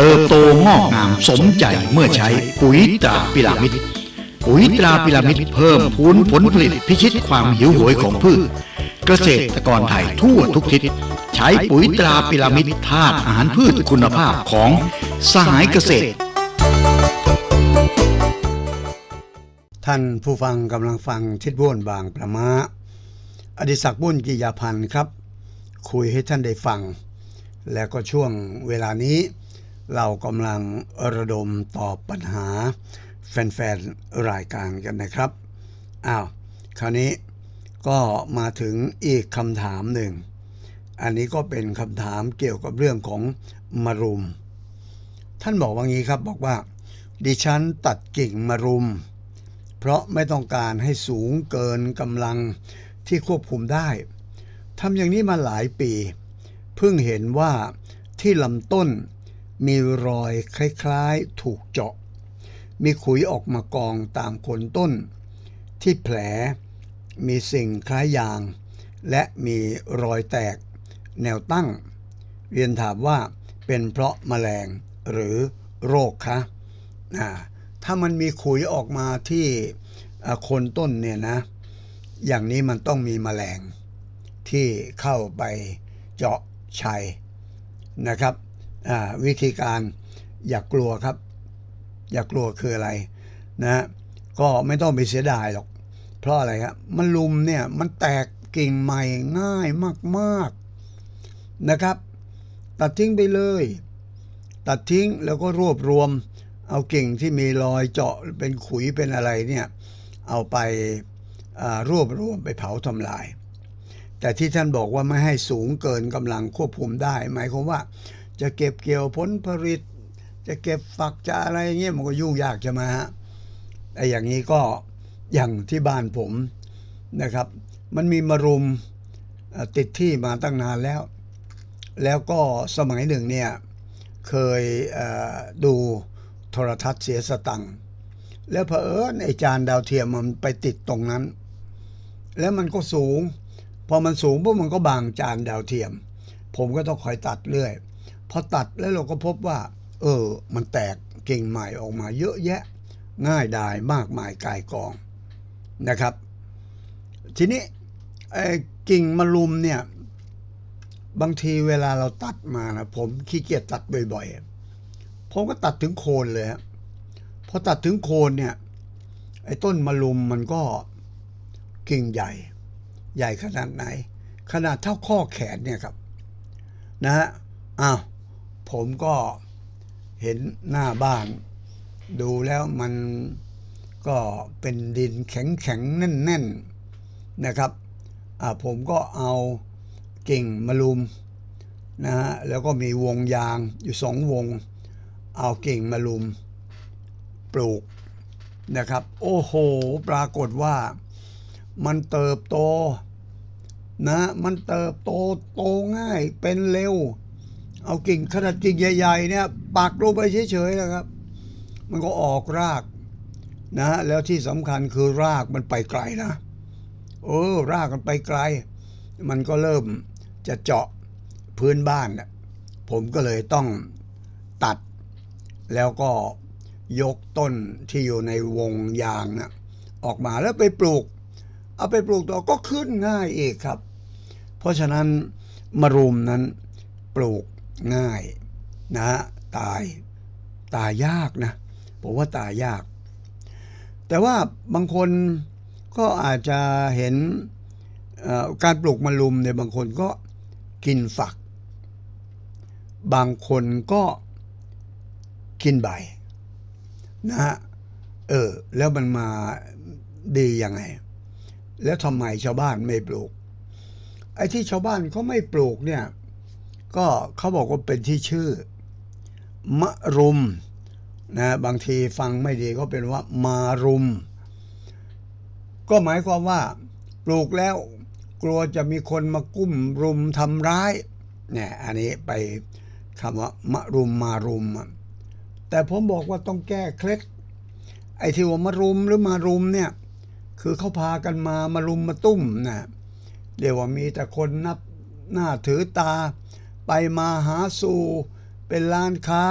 เติบโตงอกงามสมใจเมื่อใช้ปุ๋ยตราพิรามิดปุ๋ยตราพิรามิดเพิ่มพูนผลผลิตพิชิตความหิวโหยของพืช เกษตรกรไทยทั่วทุกทิศใช้ปุ๋ยตราพิรามิดธาตุอาหารพืชคุณภาพของสหายเกษตร ท่านผู้ฟังกำลังฟังทิดบ้วนบางประมาอดิศักดิ์บุญกิยาพันธ์ครับ คุยให้ท่านได้ฟัง แล้วก็ช่วงเวลานี้ เรากำลังระดมตอบปัญหาแฟนๆ รายการกันนะครับ อ้าว คราวนี้ก็มาถึงอีกคำถามหนึ่ง อันนี้ก็เป็นคำถามเกี่ยวกับเรื่องของมะรุม ท่านบอกว่างี้ครับบอกว่า ดิฉันตัดกิ่งมะรุม เพราะไม่ต้องการให้สูงเกินกำลังที่ควบคุมได้ทำอย่างนี้มาหลายปี เพิ่งเห็นว่าที่ลำต้น มีรอยคล้ายๆถูกเจาะ มีขุยออกมากองตามโคนต้น ที่แผลมีสิ่งคล้ายยาง และมีรอยแตกแนวตั้ง เรียนถามว่าเป็นเพราะแมลงหรือโรคคะถ้ามันมีขุยออกมาที่โคนต้นเนี่ยนะ อย่างนี้มันต้องมีแมลงที่เข้าไปเจาะชัยนะครับ วิธีการอย่ากกลัวครับ อย่ากกลัวคืออะไรนะก็ไม่ต้องไปเสียดายหรอก เพราะอะไรครับมันลุมเนี่ยมันแตกกิ่งใหม่ง่ายมากๆนะครับ ตัดทิ้งไปเลย ตัดทิ้งแล้วก็รวบรวม เอากิ่งที่มีรอยเจาะเป็นขุยเป็นอะไรเนี่ยเอาไปรวบรวมไปเผาทำลาย แต่ที่ท่านบอกว่าไม่ให้สูงเกินกำลังควบคุมได้ หมายความว่า จะเก็บเกี่ยวผลผลิต จะเก็บฝักจะอะไรเงี้ยมันก็ยุ่งยากใช่ไหมฮะไอ้อย่างนี้ก็อย่างที่บ้านผมนะครับ มันมีมะรุมติดที่มาตั้งนานแล้ว แล้วก็สมัยหนึ่งเนี่ยเคยดูโทรทัศน์เสียสตังค์แล้วเผอิญไอ้จานดาวเทียมมันไปติดตรงนั้น แล้วมันก็สูง พอมันสูงปุ๊บมันก็บางจานดาวเทียม ผมก็ต้องคอยตัดเรื่อย พอตัดแล้วเราก็พบว่า เออ มันแตกกิ่งใหม่ออกมาเยอะแยะ ง่ายดายมากมายกายกองนะครับ ทีนี้ไอ้กิ่งมะลุมเนี่ย บางทีเวลาเราตัดมานะผมขี้เกียจตัดบ่อยๆผมก็ตัดถึงโคนเลยพอตัดถึงโคนเนี่ย ไอ้ต้นมะลุมมันก็กิ่งใหญ่ ใหญ่ขนาดไหน ขนาดเท่าข้อแขนเนี่ยครับ นะฮะอ้าว ผมก็เห็นหน้าบ้าน ดูแล้วมันก็เป็นดินแข็งแข็งๆแน่นๆนนะครับผมก็เอากิ่งมะลุมนะฮะแล้วก็มีวงยางอยู่สองวง เอากิ่งมะลุมปลูกนะครับ โอ้โห ปรากฏว่ามันเติบโตนะมันเติบโตโตง่ายเป็นเร็ว เอากิ่งขนาดกิ่งใหญ่ๆเนี่ยปักลงไปเฉยๆนะครับ มันก็ออกรากนะฮะแล้วที่สำคัญคือรากมันไปไกลนะเออรากมันไปไกล มันก็เริ่มจะเจาะพื้นบ้านผมก็เลยต้องตัด แล้วก็ยกต้นที่อยู่ในวงยางนะออกมาแล้วไปปลูก เอาไปปลูกต่อก็ขึ้นง่ายเองครับ เพราะฉะนั้นมะรุมนั้นปลูก ง่ายนะฮะตายตายยากนะ ผมว่าตายยาก แต่ว่าบางคนก็อาจจะเห็นการปลูกมะรุมเนี่ยบางคนก็กินฝัก บางคนก็กินใบนะฮะเออ แล้วมันมาดียังไง แล้วทำไมชาวบ้านไม่ปลูก ไอ้ที่ชาวบ้านเขาไม่ปลูกเนี่ย ก็เขาบอกว่าเป็นที่ชื่อ มะรุมนะบางทีฟังไม่ดีก็เป็นว่ามารุม ก็หมายความว่าปลูกแล้วกลัวจะมีคนมากุ้มรุมทำร้ายเนี่ยอันนี้ไปคำว่ามะรุมมารุม แต่ผมบอกว่าต้องแก้เคล็ดไอ้ที่ว่ามารุมหรือมารุมเนี่ยคือเขาพากันมามารุมมาตุ้มนะเรียกว่ามีแต่คนนับหน้าถือตา ไปมาหาสู่เป็นร้านค้า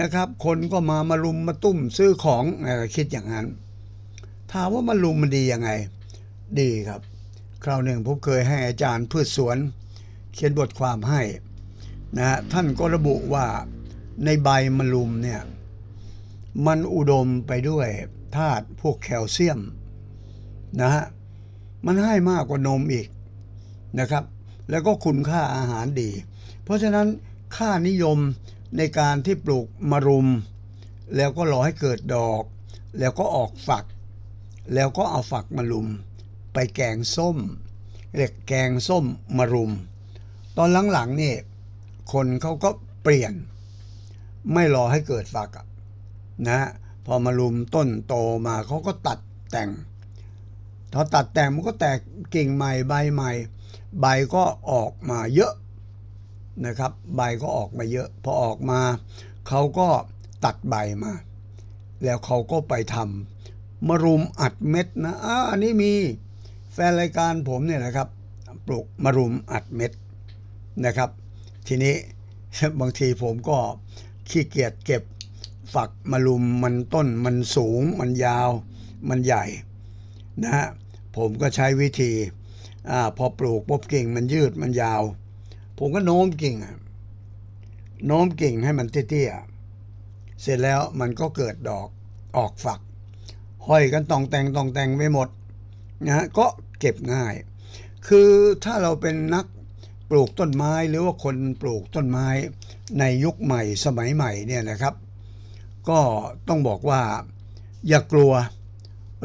นะครับ คนก็มามารุมมาตุ้มซื้อของอคิดอย่างนั้น ถามว่ามารุมมันดียังไง ดีครับ คราวหนึ่งผมเคยให้อาจารย์พืชสวน เขียนบทความให้นะท่านก็ระบุว่าในใบมะรุมเนี่ยมันอุดมไปด้วยธาตุพวกแคลเซียมนะฮะมันให้มากกว่านมอีกนะครับ แล้วก็คุณค่าอาหารดี เพราะฉะนั้นค่านิยมในการที่ปลูกมะรุม แล้วก็รอให้เกิดดอก แล้วก็ออกฝัก แล้วก็เอาฝักมะรุม ไปแกงส้มเรียกแกงส้มมะรุม ตอนหลังๆนี่คนเขาก็เปลี่ยน ไม่รอให้เกิดฝักอะนะพอมารุมต้นโตมาเขาก็ตัดแต่งพอตัดแต่งมันก็แตกกิ่งใหม่ใบใหม่ ใบก็ออกมาเยอะ นะครับ ใบก็ออกมาเยอะ พอออกมาเขาก็ตัดใบมา แล้วเขาก็ไปทำมะรุมอัดเม็ดนะอ่าอันนี้มีแฟนรายการผมเนี่ยนะครับปลูกมะรุมอัดเม็ดนะครับ ทีนี้บางทีผมก็ขี้เกียจเก็บฝักมะรุมมันต้นมันสูงมันยาวมันใหญ่นะฮะผมก็ใช้วิธีอาพอปลูกปุ๊บกิ่งมันยืดมันยาว ผมก็โน้มกิ่งอะโน้มกิ่งให้มันเตี้ยๆเสร็จแล้วมันก็เกิดดอกออกฝัก ห้อยกันตองแตงตองแตงไปหมดนะฮะก็เก็บง่าย คือถ้าเราเป็นนักปลูกต้นไม้หรือว่าคนปลูกต้นไม้ในยุคใหม่สมัยใหม่เนี่ยนะครับ ก็ต้องบอกว่าอย่ากลัว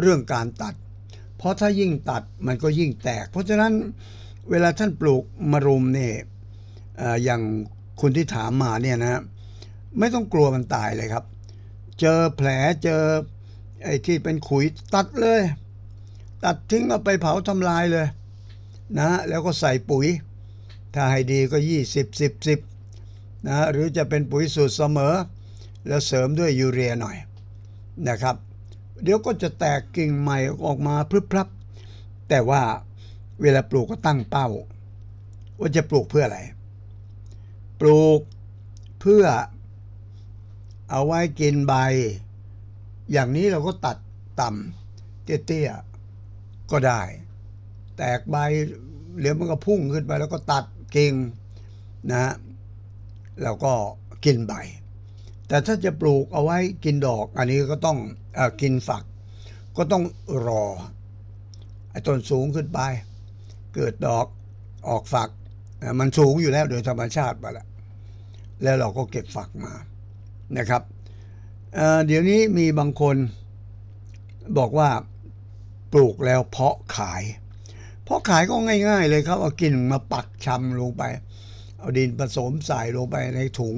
เรื่องการตัด เพราะถ้ายิ่งตัดมันก็ยิ่งแตก เพราะฉะนั้นเวลาท่านปลูกมะรุมเนี่ย อย่างคุณที่ถามมาเนี่ยนะไม่ต้องกลัวมันตายเลยครับ เจอแผลเจอไอ้ที่เป็นขุยตัดเลย ตัดทิ้งเอาไปเผาทำลายเลยนะแล้วก็ใส่ปุ๋ย ถ้าให้ดีก็ 20 10 10นะหรือจะเป็นปุ๋ยสูตรเสมอ แล้วเสริมด้วยยูเรียหน่อยนะครับ เดี๋ยวก็จะแตกกิ่งใหม่ออกมาพรึบพรับ แต่ว่าเวลาปลูกก็ตั้งเป้า ว่าจะปลูกเพื่ออะไร ลูกเพื่อเอาไว้กินใบ อย่างนี้เราก็ตัดต่ำเตี้ยๆก็ได้ แตกใบเดี๋ยวมันก็พุ่งขึ้นไปแล้วก็ตัดกิ่งนะฮะแล้วก็กินใบ แต่ถ้าจะปลูกเอาไว้กินดอก อันนี้ก็ต้องอกินฝัก ก็ต้องรอไอ้ต้นสูงขึ้นไป เกิดดอกออกฝัก มันสูงอยู่แล้วโดยธรรมชาติไปแล้ว แล้วเราก็เก็บฝักมานะครับเเดี๋ยวนี้มีบางคนบอกว่าปลูกแล้วเพาะขาย เพาะขายก็ง่าย ๆ เลยครับเอากิ่งมาปักชำลงไป เอาดินผสมใส่ลงไปในถุง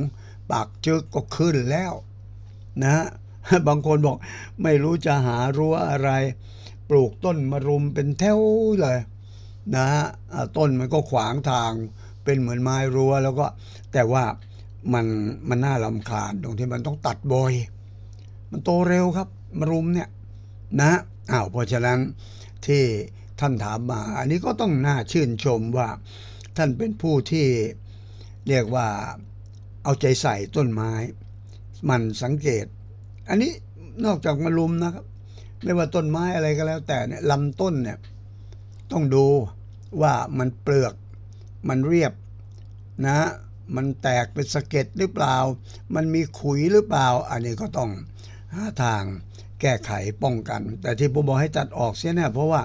ปักจึกก็ขึ้นแล้วนะฮะบางคนบอกไม่รู้จะหารั้วอะไร ปลูกต้นมะรุมเป็นแถวเลยนะฮะต้นมันก็ขวางทางเป็นเหมือนไม้รั้วแล้วก็แต่ว่า มันมันน่าลำคาญตรงที่มันต้องตัดบ่อย มันโตเร็วครับมะรุมเนี่ยนะอ้าวเพราะฉะนั้นที่ท่านถามมา อันนี้ก็ต้องน่าชื่นชมว่า ท่านเป็นผู้ที่เรียกว่าเอาใจใส่ต้นไม้ มันสังเกต อันนี้นอกจากมะรุมนะครับ ไม่ว่าต้นไม้อะไรก็แล้ว แต่เนี่ยลำต้นเนี่ยต้องดูว่ามันเปลือกมันเรียบนะ มันแตกเป็นสะเก็ดหรือเปล่า มันมีขุยหรือเปล่า อันนี้ก็ต้องหาทางแก้ไขป้องกัน แต่ที่ผมบอกให้ตัดออกเสียเนี่ยเพราะว่า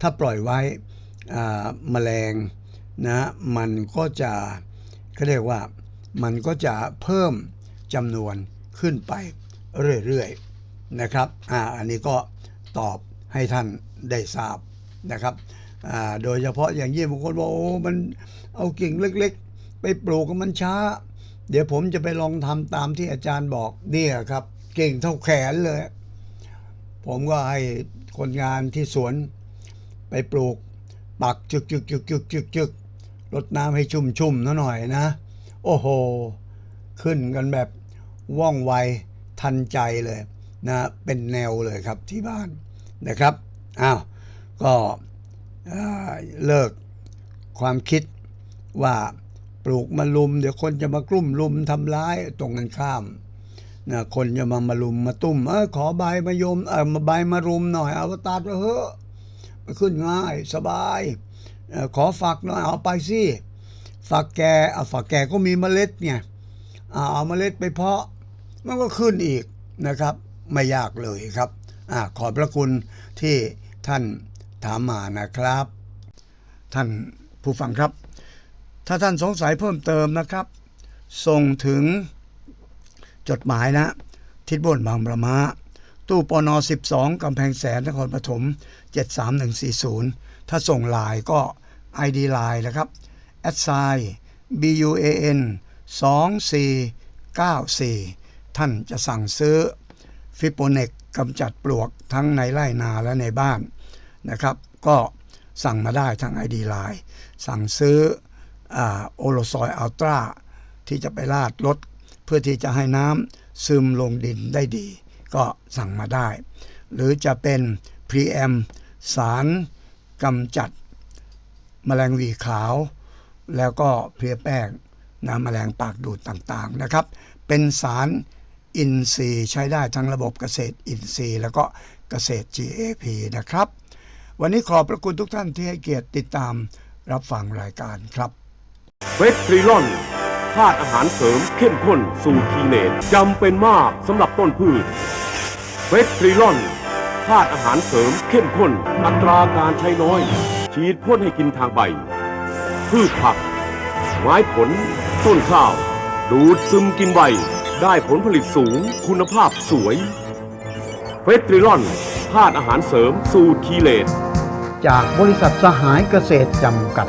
ถ้าปล่อยไว้อ่าแมลงนะมันก็จะเขาเรียกว่ามันก็จะเพิ่มจำนวนขึ้นไปเรื่อยๆนะครับอ่าอันนี้ก็ตอบให้ท่านได้ทราบนะครับอ่าโดยเฉพาะอย่างยิ่งบางคนบอกโอ้มันเอากิ่งเล็ก ไปปลูกก็มันช้า เดี๋ยวผมจะไปลองทำตามที่อาจารย์บอกเนี่ยครับ เก่งเท่าแขนเลย ผมก็ให้คนงานที่สวน ไปปลูก ปักจึกจึกจึกจึกจึกจึกรดน้ำให้ชุ่มชุ่มๆหน่อยนะ โอ้โห ขึ้นกันแบบว่องไวทันใจเลยนะ เป็นแนวเลยครับที่บ้านนะครับอ้าวก็เลิกความคิดว่า ปลูกมาลุม เดี๋ยวคนจะมากลุ่มลุมทำร้ายตรงกันข้ามนะคนจะมามาลุมมาตุ้มเออขอใบมายมเออมาใบมารุมหน่อยเอาตัดไปเถอะมันขึ้นง่ายสบายออขอฝักหน่อยเอาไปสิฝักแกเอาฝักแกก็มีเมล็ดไงเอาเอาเมล็ดไปเพาะ มันก็ขึ้นอีกนะครับ ไม่ยากเลยครับอขอบพระคุณที่ท่านถามมานะครับ ท่านผู้ฟังครับ ถ้าท่านสงสัยเพิ่มเติมนะครับ ส่งถึงจดหมายนะ ทิศบนบางประมาตู้ปน12กำแพงแสนนครปฐม73140 ถ้าส่งลน์ก็ ID ไลน์นะครับ a d s i BUAN 2494 ท่านจะสั่งซื้อฟิโปเนกกำจัดปลวกทั้งในไร่นาและในบ้านนะครับ ก็สั่งมาได้ทาง ID ไลน์สั่งซื้อ โอโลซอยอัลตราที่จะไปลาดรถเพื่อที่จะให้น้ำซึมลงดินได้ดี ก็สั่งมาได้ หรือจะเป็นพรีแอมสารกำจัดแมลงวีขาว แล้วก็เพลียแป้งน้ำแมลงปากดูดต่างๆนะครับ เป็นสารอินทรีย์ใช้ได้ทั้งระบบเกษตรอินทรีย์ แล้วก็เกษตร GAP นะครับ วันนี้ขอบพระคุณทุกท่านที่ให้เกียรติติดตามรับฟังรายการครับ เวททริลอนธาตุอาหารเสริมเข้มข้นสูตรทีเนตจำเป็นมากสำหรับต้นพืช เวททริลอนธาตุอาหารเสริมเข้มข้น อัตราการใช้น้อย ฉีดพ่นให้กินทางใบ พืชผัก ไม้ผล ต้นข้าว ดูดซึมกินใบ ได้ผลผลิตสูง คุณภาพสวย เวททริลอนธาตุอาหารเสริมสูตรทีเลตจากบริษัทสหายเกษตรจำกัด